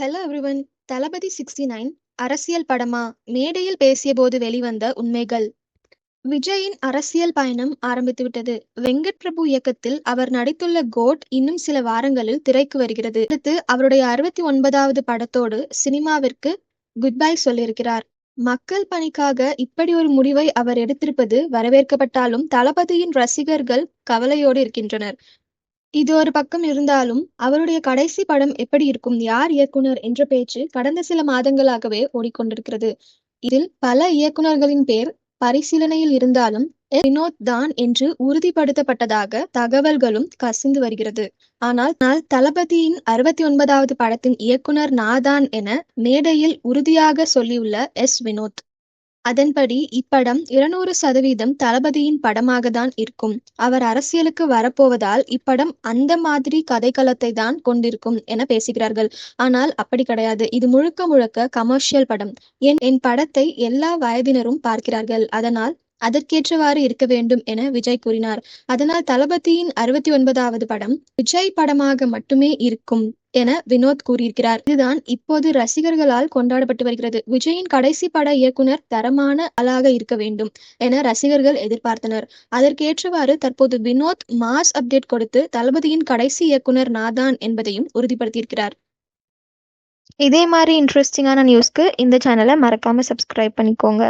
Hello everyone Thalapathy sixty nine அரசியல் படமா? மேடையில் பேசியபோது வெளிவந்த உண்மைகள். விஜயின் அரசியல் பயணம் ஆரம்பித்துவிட்டது. வெங்கட் பிரபு இயக்கத்தில் அவர் நடித்துள்ள கோட் இன்னும் சில வாரங்களில் திரைக்கு வருகிறது. அடுத்து அவருடைய அறுபத்தி ஒன்பதாவது படத்தோடு சினிமாவிற்கு குட் பை சொல்லியிருக்கிறார். மக்கள் பணிக்காக இப்படி ஒரு முடிவை அவர் எடுத்திருப்பது வரவேற்கப்பட்டாலும் தளபதியின் ரசிகர்கள் கவலையோடு இருக்கின்றனர். இது ஒரு பக்கம் இருந்தாலும் அவருடைய கடைசி படம் எப்படி இருக்கும் யார் இயக்குனர் என்ற பேச்சு கடந்த சில மாதங்களாகவே ஓடிக்கொண்டிருக்கிறது. இதில் பல இயக்குனர்களின் பேர் பரிசீலனையில் இருந்தாலும் வினோத் தான் என்று உறுதிப்படுத்தப்பட்டதாக தகவல்களும் கசிந்து வருகிறது. ஆனால் ஆனால் தளபதியின் அறுபத்தி ஒன்பதாவது படத்தின் இயக்குனர் நாதான் என மேடையில் உறுதியாக சொல்லியுள்ள எஸ். வினோத். அதன்படி இப்படம் இருநூறு சதவீதம் தளபதியின் படமாக தான் இருக்கும். அவர் அரசியலுக்கு வரப்போவதால் இப்படம் அந்த மாதிரி கதைக்களத்தை தான் கொண்டிருக்கும் என பேசுகிறார்கள். ஆனால் அப்படி கிடையாது. இது முழுக்க முழுக்க கமர்ஷியல் படம். என் என் படத்தை எல்லா வயதினரும் பார்க்கிறார்கள். அதனால் அதற்கேற்றவாறு இருக்க வேண்டும் என விஜய் கூறினார். அதனால் தளபதியின் அறுபத்தி ஒன்பதாவது படம் விஜய் படமாக மட்டுமே இருக்கும் என வினோத் கூறியிருக்கிறார். இதுதான் இப்போது ரசிகர்களால் கொண்டாடப்பட்டு வருகிறது. விஜயின் கடைசி பட இயக்குனர் தரமான ஆளாக இருக்க வேண்டும் என ரசிகர்கள் எதிர்பார்த்தனர். அதற்கேற்றவாறு தற்போது வினோத் மாஸ் அப்டேட் கொடுத்து தளபதியின் கடைசி இயக்குனர் நாதான் என்பதையும் உறுதிப்படுத்தியிருக்கிறார். இதே மாதிரி இன்ட்ரெஸ்டிங்கான நியூஸ்க்கு இந்த சேனலை மறக்காம சப்ஸ்கிரைப் பண்ணிக்கோங்க.